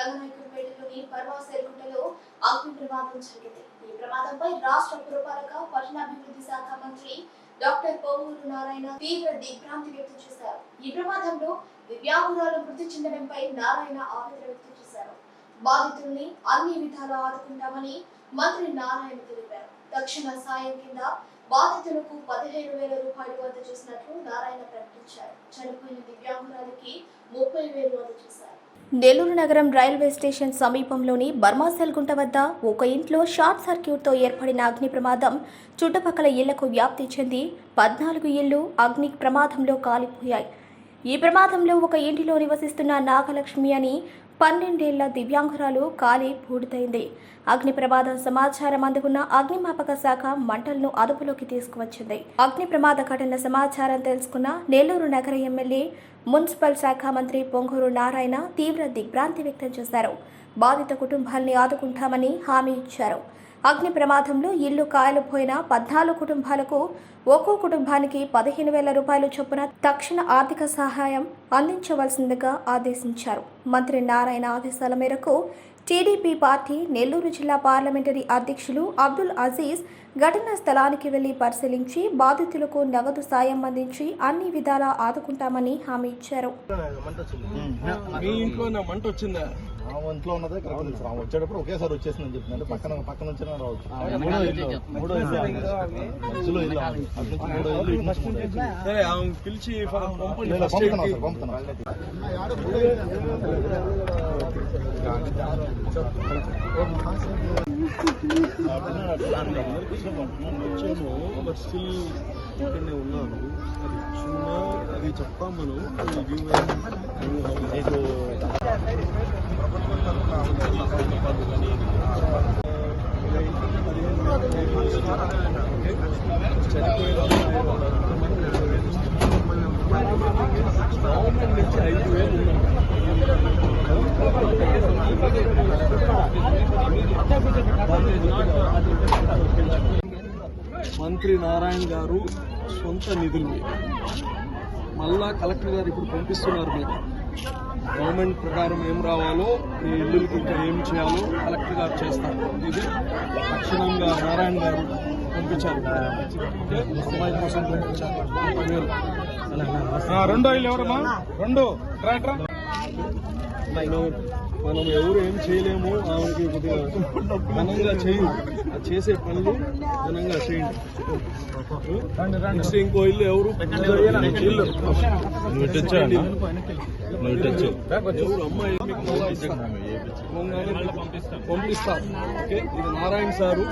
రంగనాయకుడిపేటలోని పర్వాసేరుగుంటలో అగ్ని ప్రమాదం జరిగింది. ఈ ప్రమాదంపై రాష్ట్ర పురపాలక పట్టణాభివృద్ధి శాఖ మంత్రి డాక్టర్ పోవూరు నారాయణ తీవ్ర దిగ్భ్రాంతి వ్యక్తం చేశారు. ఈ ప్రమాదంలో దివ్యాంగురాలు మృతి చెందడంపై నారాయణ ఆవేదన వ్యక్తం చేశారు. బాధితుల్ని అన్ని విధాలా ఆదుకుంటామని మంత్రి నారాయణ తెలిపారు. తక్షణ సాయం కింద బాధితులకు పదిహేను వేల రూపాయలు అందజేసినట్లు నారాయణ ప్రకటించారు. చనిపోయిన దివ్యాంగురాలకి ముప్పై వేలు అందజేశారు నెల్లూరు నగరం రైల్వే స్టేషన్ సమీపంలోని బర్మాసెల్గుంట వద్ద ఒక ఇంట్లో షార్ట్ సర్క్యూట్తో ఏర్పడిన అగ్ని ప్రమాదం చుట్టుపక్కల ఇళ్ళకు వ్యాప్తి చెంది పద్నాలుగు ఇళ్ళు అగ్ని ప్రమాదంలో కాలిపోయాయి. ఈ ప్రమాదంలో ఒక ఇంటిలో నివసిస్తున్న నాగలక్ష్మి అని పన్నెండేళ్ళ దివ్యాంగురాలు కాలి పూడితైంది. అగ్ని ప్రమాదం సమాచారం అందుకున్న అగ్నిమాపక శాఖ మంటలను అదుపులోకి తీసుకువచ్చింది. అగ్ని ప్రమాద ఘటన సమాచారం తెలుసుకున్న నెల్లూరు నగర ఎమ్మెల్యే మున్సిపల్ శాఖ మంత్రి పొంగూరు నారాయణ తీవ్ర దిగ్భ్రాంతి వ్యక్తం చేశారు. బాధిత కుటుంబాల్ని ఆదుకుంటామని హామీ ఇచ్చారు. అగ్ని ప్రమాదంలో ఇల్లు కాయలుపోయిన పద్నాలుగు కుటుంబాలకు ఒక్కో కుటుంబానికి పదిహేను వేల రూపాయలు చొప్పున తక్షణ ఆర్థిక సహాయం అందించవలసిందిగా ఆదేశించారు. మంత్రి నారాయణ ఆదేశాల మేరకు టీడీపీ పార్టీ నెల్లూరు జిల్లా పార్లమెంటరీ అధ్యక్షులు అబ్దుల్ అజీజ్ ఘటనా స్థలానికి వెళ్ళి పరిశీలించి బాధితులకు నగదు సాయం అందించి అన్ని విధాలా ఆదుకుంటామని హామీ ఇచ్చారు. వచ్చేటప్పుడు ఒకేసారి వచ్చేసిందని పక్కన పక్కన రావచ్చు. మూడో పిలిచి ఫ- పంపండి లేదు, ఫస్ట్ ఎయిడ్ పంపుతున్నాం కి. సార్, పంపుతున్నాం. వచ్చాము బట్ స్టిల్ ఇక్కడనే ఉన్నాను అది చిన్న అది చెప్తాం మనం అది give a- గవర్నమెంట్ నుంచి ఐదు వేలు మంత్రి నారాయణ గారు సొంత నిధులు. మళ్ళా కలెక్టర్ గారు ఇప్పుడు పంపిస్తున్నారు మీకు. గవర్నమెంట్ ప్రకారం ఏం రావాలో మీ ఇల్లులకి ఇంకా ఏం చేయాలో కలెక్టర్ గారు చేస్తారు. ఇది తక్షణంగా నారాయణ గారు పంపించారు. ఓకే? అమ్మాయి కోసం పంపించారు రెండో ఇల్లు ఎవరమ్మా? రెండు. ట్రాక్టర్? మనం ఎవరు ఏం చేయలేము ఆమెకి కొద్దిగా ఘనంగా చేయి. చేసే పనులు ఘనంగా చేయండి. నెక్స్ట్ ఇంకో ఇల్లు ఎవరు? ఇల్లు. నువ్వు ఇటు వచ్చావా అన్న? నువ్వు ఇటు వచ్చావు. ఎవరు అమ్మాయి? పంపిస్తా. ఓకే ఇది నారాయణ సారు.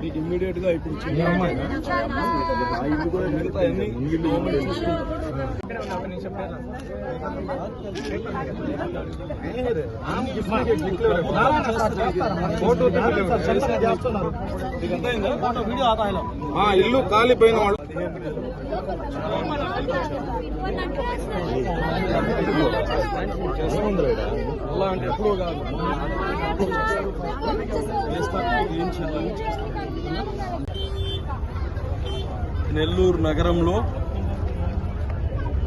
మీకు ఇమ్మీడియట్గా ఇప్పుడు ఇల్లు కాలిపోయిన వాళ్ళు అలా అంటే ఎప్పుడో కాదు నెల్లూరు నగరంలో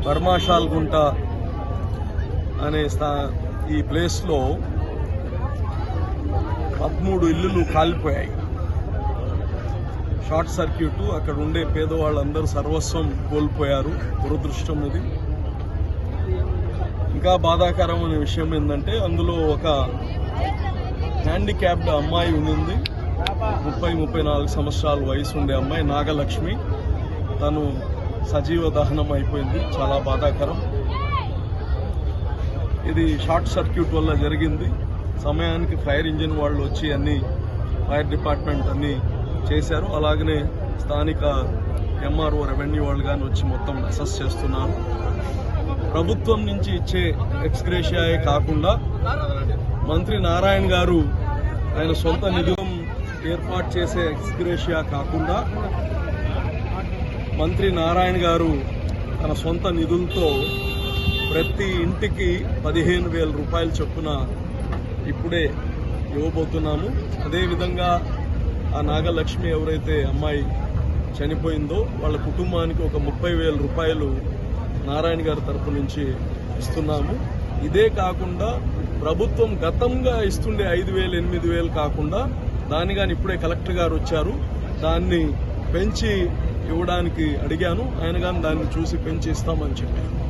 బర్మాషాల్గుంట అనే స్థా ఈ ప్లేస్లో పదమూడు ఇల్లులు కాలిపోయాయి. షార్ట్ సర్క్యూట్ అక్కడ ఉండే పేదవాళ్ళందరూ సర్వస్వం కోల్పోయారు. దురదృష్టం ఇది ఇంకా బాధాకరమైన విషయం ఏంటంటే అందులో ఒక హ్యాండిక్యాప్డ్ అమ్మాయి ఉండింది. ముప్పై ముప్పై నాలుగు సంవత్సరాల వయసు ఉండే అమ్మాయి నాగలక్ష్మి. తను సజీవ దహనం అయిపోయింది. చాలా బాధాకరం. ఇది షార్ట్ సర్క్యూట్ వల్ల జరిగింది. సమయానికి ఫైర్ ఇంజిన్ వాళ్ళు వచ్చి అన్ని ఫైర్ డిపార్ట్మెంట్ అన్ని చేశారు. అలాగనే స్థానిక ఎంఆర్ఓ రెవెన్యూ వాళ్ళు కానీ వచ్చి మొత్తం అసెస్ చేస్తున్నారు. ప్రభుత్వం నుంచి ఇచ్చే ఎక్స్గ్రేషియాయే కాకుండా మంత్రి నారాయణ గారు ఆయన సొంత నిధులం ఏర్పాటు చేసే ఎక్స్గ్రేషియా కాకుండా మంత్రి నారాయణ గారు తన సొంత నిధులతో ప్రతి ఇంటికి పదిహేను వేల రూపాయల చొప్పున ఇప్పుడే ఇవ్వబోతున్నాము. అదేవిధంగా ఆ నాగలక్ష్మి ఎవరైతే అమ్మాయి చనిపోయిందో వాళ్ళ కుటుంబానికి ఒక ముప్పై వేల రూపాయలు నారాయణ గారి తరపు నుంచి ఇస్తున్నాము. ఇదే కాకుండా ప్రభుత్వం గతంగా ఇస్తుండే ఐదు వేలు ఎనిమిది వేలు కాకుండా దాన్ని కానీ ఇప్పుడే కలెక్టర్ గారు వచ్చారు. దాన్ని పెంచి ఇవ్వడానికి అడిగాను. ఆయన కానీ దాన్ని చూసి పెంచి ఇస్తామని చెప్పారు.